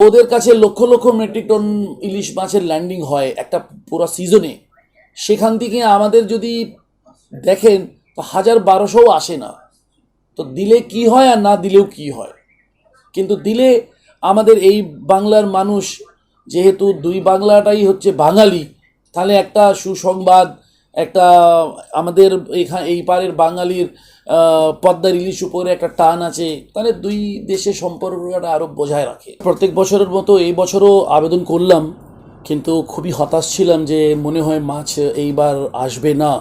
ওদের কাছে lakh lakh metric ton ইলিশ মাছের ল্যান্ডিং হয় একটা পুরো সিজনে সেখান থেকে আমাদের যদি দেখেন, তো হাজার বারোশোও আসে না। তো দিলে কি হয় আর না দিলেও কি হয়? কিন্তু দিলে আমাদের এই বাংলার মানুষ, যেহেতু দুই বাংলাটাই হচ্ছে বাঙালি, তাহলে একটা সুসংবাদ একটা, আমাদের এখানে এই পারের বাঙালির পদ্মার ইলিশ উপরে একটা টান আছে, তাহলে দুই দেশের সম্পর্কটা আরও বজায় রাখে। প্রত্যেক বছরের মতো এই বছরও আবেদন করলাম, কিন্তু খুবই হতাশ ছিলাম যে মনে হয় মাছ এইবার আসবে না।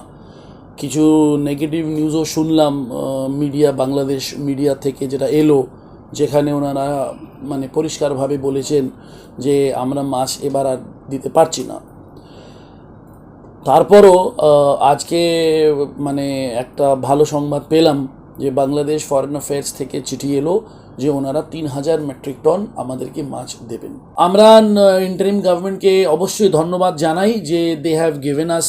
কিছু নেগেটিভ নিউজও শুনলাম মিডিয়া বাংলাদেশ মিডিয়া থেকে যেটা এলো, যেখানে ওনারা মানে পরিষ্কারভাবে বলেছেন যে আমরা মাছ এবার আর দিতে পারছি না। তারপরও আজকে মানে একটা ভালো সংবাদ পেলাম যে বাংলাদেশ ফরেন অ্যাফেয়ার্স থেকে চিঠি এলো যে ওনারা তিন হাজার মেট্রিক টন আমাদেরকে মাছ দেবেন। আমরা ইন্টারিম গভর্নমেন্টকে অবশ্যই ধন্যবাদ জানাই যে they have given us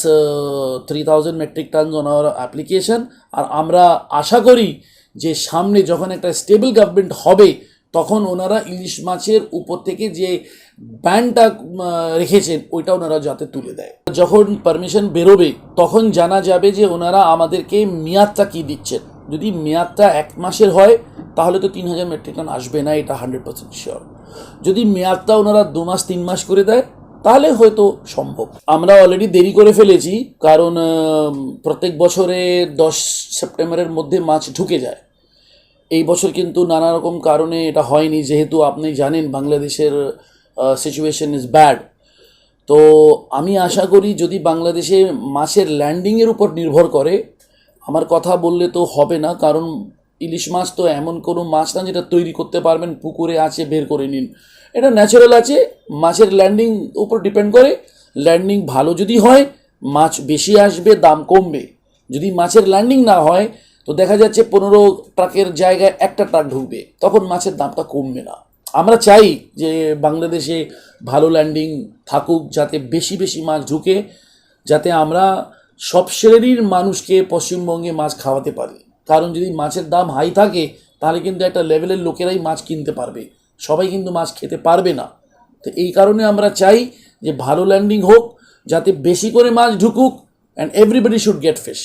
three thousand metric tons on our application আর আমরা আশা করি যে সামনে যখন একটা স্টেবল গভর্নমেন্ট হবে তখন ওনারা ইলিশ মাছের উপর থেকে যে ব্যানটা রেখেছেন, ওইটা ওনারা যাতে তুলে দেয়। যখন পারমিশন বেরোবে, তখন জানা যাবে যে ওনারা আমাদেরকে মেয়াদটা কি দিচ্ছেন। যদি মেয়াদটা এক মাসের হয়, তাহলে তো তিন হাজার মেট্রিক টন আসবে না, এটা হান্ড্রেড পার্সেন্ট শিওর যদি মেয়াদটা ওনারা দু মাস, তিন মাস করে দেয়, তাহলে হয়তো সম্ভব। আমরা অলরেডি দেরি করে ফেলেছি, কারণ প্রত্যেক বছরে দশ সেপ্টেম্বরের মধ্যে মাছ ঢুকে যায়। এই বছর কিন্তু নানা রকম কারণে এটা হয়নি। যেহেতু আপনি জানেন বাংলাদেশের সিচুয়েশন ইজ ব্যাড তো আমি আশা করি যদি বাংলাদেশে মাছের ল্যান্ডিংয়ের উপর নির্ভর করে, আমার কথা বললে তো হবে না, কারণ ইলিশ মাছ তো এমন কোনো মাছ না যেটা তৈরি করতে পারবেন, পুকুরে আছে, বের করে নিন। এটা ন্যাচারাল আছে, মাছের ল্যান্ডিং উপর ডিপেন্ড করে ল্যান্ডিং ভালো যদি হয়, মাছ বেশি আসবে, দাম কমবে। যদি মাছের ল্যান্ডিং না হয় তো দেখা যাচ্ছে পনেরো ট্রাকের জায়গায় একটা ট্রাক ঢুকবে, তখন মাছের দামটা কমবে না। আমরা চাই যে বাংলাদেশে ভালো ল্যান্ডিং থাকুক, যাতে বেশি বেশি মাছ ঢুকে, যাতে আমরা সব শ্রেণির মানুষকে পশ্চিমবঙ্গে মাছ খাওয়াতে পারি। কারণ যদি মাছের দাম হাই থাকে, তাহলে কিন্তু একটা লেভেলের লোকেরাই মাছ কিনতে পারবে। সবাই কিন্তু মাছ খেতে পারবে না। তো এই কারণে আমরা চাই যে ভালো ল্যান্ডিং হোক, যাতে বেশি করে মাছ ঢুকুক and everybody should get fish